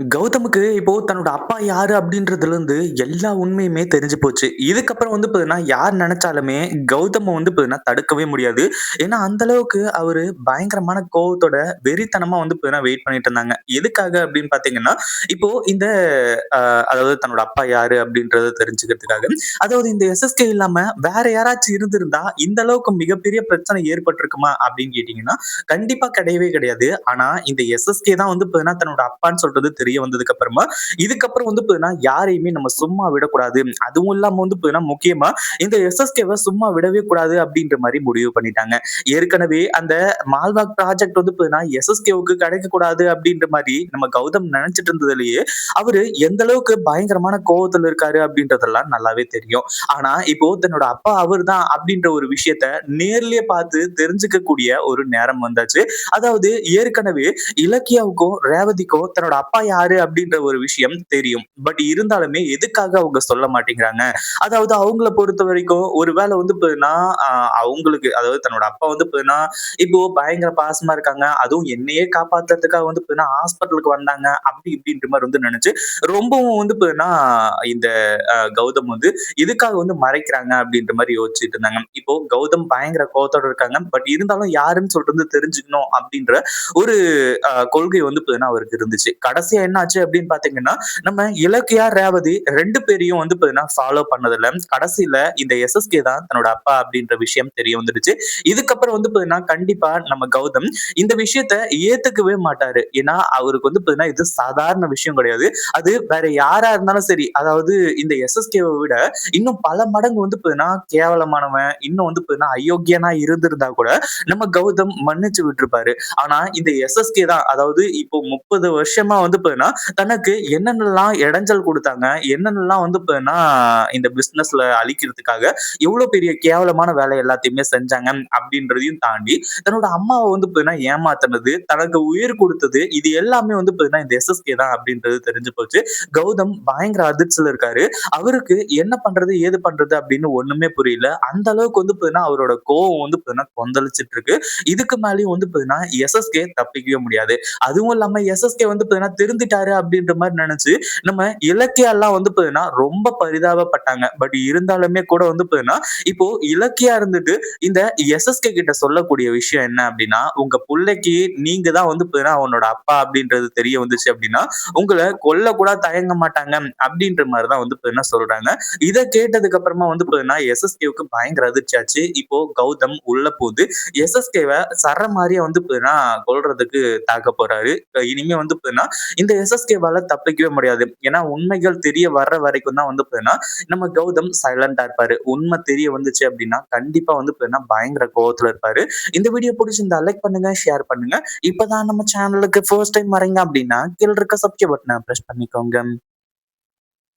கௌதமுக்கு இப்போ தன்னோட அப்பா யாரு அப்படின்றதுல இருந்து எல்லா உண்மையுமே தெரிஞ்சு போச்சு. இதுக்கப்புறம் வந்து பாத்தீங்கன்னா யார் நினைச்சாலுமே கௌதம வந்து பார்த்தீங்கன்னா தடுக்கவே முடியாது. ஏன்னா, அந்த அளவுக்கு அவரு பயங்கரமான கோவத்தோட வெறித்தனமா வந்து பாத்தீங்கன்னா வெயிட் பண்ணிட்டு இருந்தாங்க. எதுக்காக அப்படின்னு பாத்தீங்கன்னா இப்போ இந்த ஆஹ் அதாவது தன்னோட அப்பா யாரு அப்படின்றத தெரிஞ்சுக்கிறதுக்காக. அதாவது இந்த எஸ்எஸ்கே இல்லாம வேற யாராச்சும் இருந்திருந்தா, இந்த அளவுக்கு மிகப்பெரிய பிரச்சனை ஏற்பட்டிருக்குமா அப்படின்னு கேட்டீங்கன்னா, கண்டிப்பா கிடையவே கிடையாது. ஆனா இந்த எஸ்எஸ்கே தான் வந்து பாத்தீங்கன்னா தன்னோட அப்பான்னு சொல்றது தெரிய வந்ததுக்கு அப்புறமா, இதுக்கப்புறம் வந்து பார்த்தீங்கன்னா யாரையுமே நம்ம சும்மா விடக்கூடாது. அதுவும் இல்லாம வந்து பார்த்தீங்கன்னா முக்கியமா இந்த எஸ்எஸ்கேவை சும்மா விடவே கூடாது அப்படின்ற மாதிரி முடிவு பண்ணிட்டாங்க. ஏற்கனவே அந்த மால்வாக் ப்ராஜெக்ட் வந்து பார்த்தீங்கன்னா எஸ்எஸ்கேவுக்கு கிடைக்க கூடாது அப்படின்ற மாதிரி நம்ம கௌதம் நினைச்சிட்டு இருந்ததுலயே, அவரு எந்த அளவுக்கு பயங்கரமான கோபத்துல இருக்காரு அப்படின்றதெல்லாம் நல்லாவே தெரியும். ஆனா இப்போ தன்னோட அப்பா அவர் தான் அப்படின்ற ஒரு விஷயத்த நேர்லயே பார்த்து தெரிஞ்சுக்கக்கூடிய ஒரு நேரம் வந்தாச்சு. அதாவது ஏற்கனவே இலக்கியாவுக்கும், ரேவதிக்கும் தன்னோட அப்பா யாரு அப்படின்ற ஒரு விஷயம் தெரியும். பட் இருந்தாலுமே எதுக்காக அவங்க சொல்ல மாட்டேங்கிறாங்க? அதாவது அவங்கள பொறுத்தவரைக்கும் ஒரு ஒருவேளை வந்து போதுன்னா அவங்களுக்கு அதாவது தன்னோட அப்பா வந்து பார்த்தீங்கன்னா, இப்போ பயங்கர பாசமா இருக்காங்க. அதுவும் என்னையே காப்பாத்துறதுக்காக வந்து போதுன்னா ஹாஸ்பிட்டலுக்கு வந்தாங்க. அப்படி இப்படின்ற மாதிரி வந்து நினைச்சு ரொம்பவும் வந்து போதுன்னா இந்த கௌதம் வந்து எதுக்காக வந்து மறைக்கிறாங்க அப்படின்ற மாதிரி யோசிச்சுட்டு இருந்தாங்க. இப்போ கௌதம் பயங்கர கோவத்தோட இருக்காங்க. பட் இருந்தாலும் யாருன்னு சொல்லிட்டு வந்து தெரிஞ்சுக்கணும் அப்படின்ற ஒரு கொள்கை வந்து போதுன்னா அவருக்கு இருந்துச்சு. கடைசியா என்ன அப்படின்னு பாத்தீங்கன்னா நம்ம இலக்கியா, ரேவதி ரெண்டு பேரையும் வந்து பாத்தீங்கன்னா ஃபாலோ பண்ணதுல, கடைசியில இந்த எஸ்எஸ்கே தான் தன்னோட அப்பா அப்படின்ற விஷயம் தெரிய வந்துருச்சு. இதுக்கப்புறம் வந்து பாத்தீங்கன்னா கண்டிப்பா நம்ம கௌதம் இந்த விஷயத்த ஏத்துக்கவே மாட்டாரு. ஏன்னா, அவருக்கு வந்து பாத்தீங்கன்னா இது சாதாரண விஷயம் கிடையாது. அது வேற யாரா இருந்தாலும் சரி, அதாவது இந்த எஸ்எஸ்கேவை விட இன்னும் பல மடங்கு வந்து பாத்தீங்கன்னா கேவலமானவன், இன்னும் வந்து பாத்தீங்கன்னா அயோக்கியனா இருந்திருந்தா கூட, நம்ம கௌதம் மன்னிச்சு விட்டுருப்பாரு. ஆனா, இந்த எஸ்எஸ்கே தான் அதாவது இப்போ 30 வருஷமா வந்து பார்த்தீங்கன்னா, தனக்கு என்னென்னலாம் இடைஞ்சல் கொடுத்தாங்க என்னென்னலாம் வந்து பார்த்தீங்கன்னா, இந்த பிசினஸ்ல அழிக்கிறதுக்காக எவ்வளோ பெரிய கேவலமான வேலை எல்லாத்தையுமே செஞ்சாங்க அப்படின்றதையும் தாண்டி, தன்னோட அம்மாவை வந்து பார்த்தீங்கன்னா ஏமாத்தினது தனக்கு உயிர் கொடுத்தது இது எல்லாமே வந்து பார்த்தீங்கன்னா இந்த எஸ்எஸ்கே தான் அப்படின்றது தெரிஞ்சு போச்சு. கௌதம் பயங்கர அதிர்ச்சியில இருக்காரு. அவருக்கு என்ன பண்றது, ஏது பண்றது அப்படின்னு ஒண்ணுமே புரியல. அந்த அளவுக்கு வந்து பார்த்தீங்கன்னா, அவரோட கோவம் வந்து பார்த்தீங்கன்னா கொந்தளிச்சிட்டு இருக்கு. இதுக்கு மேலேயும் வந்து பார்த்தீங்கன்னா, எஸ்எஸ்கே தப்பிக்கவே முடியாது. அதுவும் இல்லாம எஸ்எஸ்கே வந்து பார்த்தீங்கன்னா இறந்துட்டாரு அப்படின்ற மாதிரி நினைச்சு நம்ம இலக்கியாலாம் வந்து பார்த்தீங்கன்னா ரொம்ப பரிதாபப்பட்டாங்க. பட் இருந்தாலுமே கூட வந்து பார்த்தீங்கன்னா, இப்போ இலக்கியா இருந்துட்டு இந்த எஸ்எஸ்கே கிட்ட சொல்லக்கூடிய விஷயம் என்ன அப்படின்னா, "உங்க புள்ளைக்கு நீங்க தான் வந்து பார்த்தீங்கன்னா அவனோட அப்பா அப்படின்றது தெரிய வந்துச்சு அப்படின்னா, உங்களை கொல்ல கூட தயங்க மாட்டாங்க." அப்படின்ற மாதிரிதான் தான் வந்து பார்த்தீங்கன்னா சொல்றாங்க. இத கேட்டதுக்கு அப்புறமா வந்து பார்த்தீங்கன்னா, எஸ்எஸ்கேவுக்கு பயங்கர அதிர்ச்சியாச்சு இப்போ கௌதம் உள்ள போது எஸ்எஸ்கேவை சர மாதிரியே வந்து பார்த்தீங்கன்னா கொல்றதுக்கு தாக்க போறாரு. இனிமே வந்து பார்த்தீங்கன்னா, இந்த எஸ்எஸ்கேவால தப்பிக்கவே முடியாது. ஏன்னா உண்மைகள் தெரிய வர்ற வரைக்கும் தான் வந்து பார்த்தீங்கன்னா, நம்ம கௌதம் சைலண்டா இருப்பாரு. உண்மை தெரிய வந்துச்சு அப்படின்னா, கண்டிப்பா வந்து பார்த்தீங்கன்னா பயங்கர கோவத்துல இருப்பாரு. இந்த வீடியோ பிடிச்சிருந்தா லைக் பண்ணுங்க, ஷேர் பண்ணுங்க. இப்பதான் நம்ம சேனலுக்கு ஃபர்ஸ்ட் டைம் வரீங்க அப்படின்னா, கீழ இருக்க சப்ஸ்கிரைப் பட்டனை ப்ரெஸ் பண்ணிக்கோங்க.